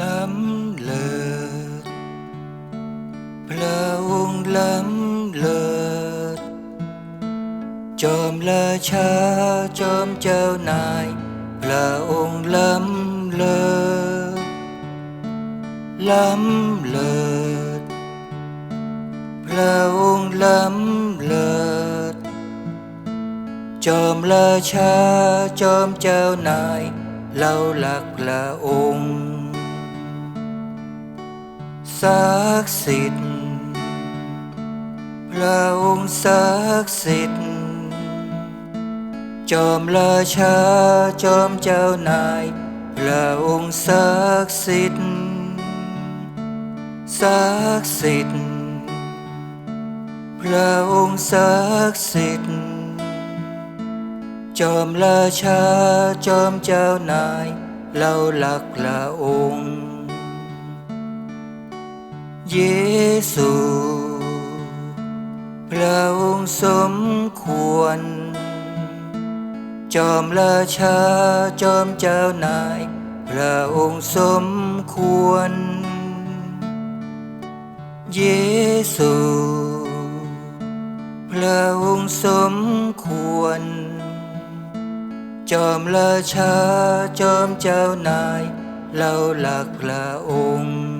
ล้ำเลิศพระองค์ล้ำเลิศจอมราชาจอมเจ้านาย ศักดิ์สิทธิ์พระองค์ศักดิ์สิทธิ์จอมราชาจอมเจ้านายพระองค์ศักดิ์สิทธิ์ศักดิ์สิทธิ์พระองค์ศักดิ์สิทธิ์จอมราชาจอมเจ้านายเราหลักพระองค์ เยซูพระองค์สมควร จอมราชาจอมเจ้านาย พระองค์สมควร เยซูพระองค์สมควร จอมราชาจอมเจ้านาย เราหลักพระองค์